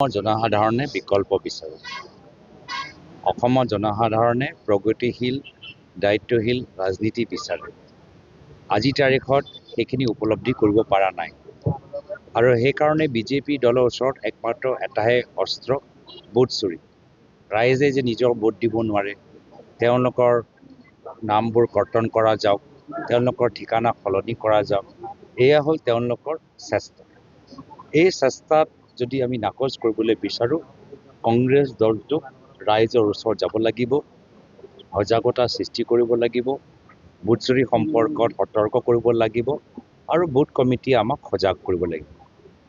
অসমৰ জনসাধাৰণে বিকল্প বিচাৰে। অসমৰ জনসাধাৰণে প্ৰগতিশীল দায়িত্বশীল ৰাজনীতি বিচাৰে। আজিৰ তাৰিখত সেইখিনি উপলব্ধি কৰিব পৰা নাই। আৰু সেইকাৰণে বিজেপি দলৰ ওচৰত একমাত্ৰ এটাহে অস্ত্ৰ ভোট চুৰি। ৰাইজে যে নিজৰ ভোট দিব নোৱাৰে তেওঁলোকৰ নামবোৰ কৰ্তন কৰা যাওক তেওঁলোকৰ ঠিকনা সলনি কৰা যাওক এয়া হ'ল তেওঁলোকৰ চেষ্টা। এই চেষ্টাত যদি আমি নাকচ কৰিবলৈ বিচাৰোঁ কংগ্ৰেছ দলটোক ৰাইজৰ ওচৰত যাব লাগিব সজাগতা সৃষ্টি কৰিব লাগিব ভোট চুৰি সম্পৰ্কত সতৰ্ক কৰিব লাগিব আৰু বুথ কমিটিয়ে আমাক সজাগ কৰিব লাগিব।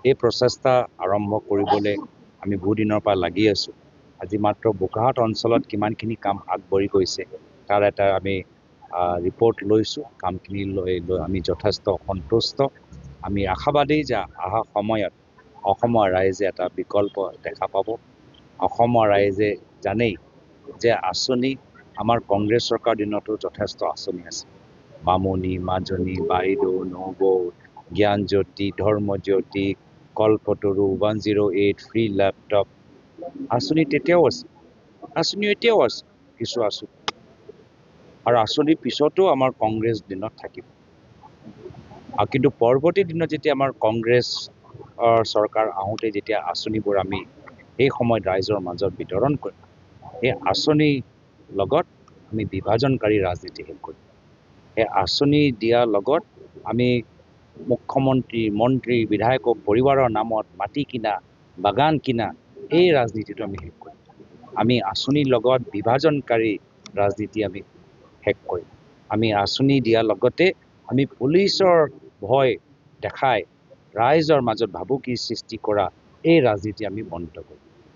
এই প্ৰচেষ্টা আৰম্ভ কৰিবলৈ আমি বহুদিনৰ পৰা লাগি আছোঁ। আজি মাত্ৰ বোকাহাট অঞ্চলত কিমানখিনি কাম আগবাঢ়ি গৈছে তাৰ এটা আমি ৰিপৰ্ট লৈছোঁ। কামখিনি লৈ লৈ আমি যথেষ্ট সন্তুষ্ট। আমি আশাবাদী যে অহা সময়ত অসমৰ ৰাইজে এটা বিকল্প দেখা পাব। অসমৰ ৰাইজে জানেই যে আঁচনি আমাৰ কংগ্ৰেছ চৰকাৰ দিনতো যথেষ্ট আঁচনি আছে। মামনি মাজনী বাইদেউ নবৌ Gyanjyoti Dharmajyoti Kalpataru one zero' eight free laptop. আঁচনি তেতিয়াও আছে। আঁচনি এতিয়াও আছে কিছু আঁচনি। আৰু আঁচনিৰ পিছতো আমাৰ কংগ্ৰেছ দিনত থাকিব। আৰু কিন্তু পৰৱৰ্তী দিনত যেতিয়া আমাৰ কংগ্ৰেছ চৰকাৰ আহোঁতে যেতিয়া আঁচনিবোৰ আমি সেই সময়ত ৰাইজৰ মাজত বিতৰণ কৰিম সেই আঁচনিৰ লগত আমি বিভাজনকাৰী ৰাজনীতি শেষ কৰিম। সেই আঁচনি দিয়াৰ লগত আমি মুখ্যমন্ত্ৰী মন্ত্ৰী বিধায়কক পৰিবাৰৰ নামত মাটি কিনা বাগান কিনা এই ৰাজনীতিটো আমি শেষ কৰিম। আমি আঁচনিৰ লগত বিভাজনকাৰী ৰাজনীতি আমি শেষ কৰিম। আমি আঁচনি দিয়াৰ লগতে আমি পুলিচৰ ভয় দেখাই ৰাইজৰ মাজত ভাবুকি সৃষ্টি কৰা এই ৰাজনীতি আমি বন্ধ কৰিম।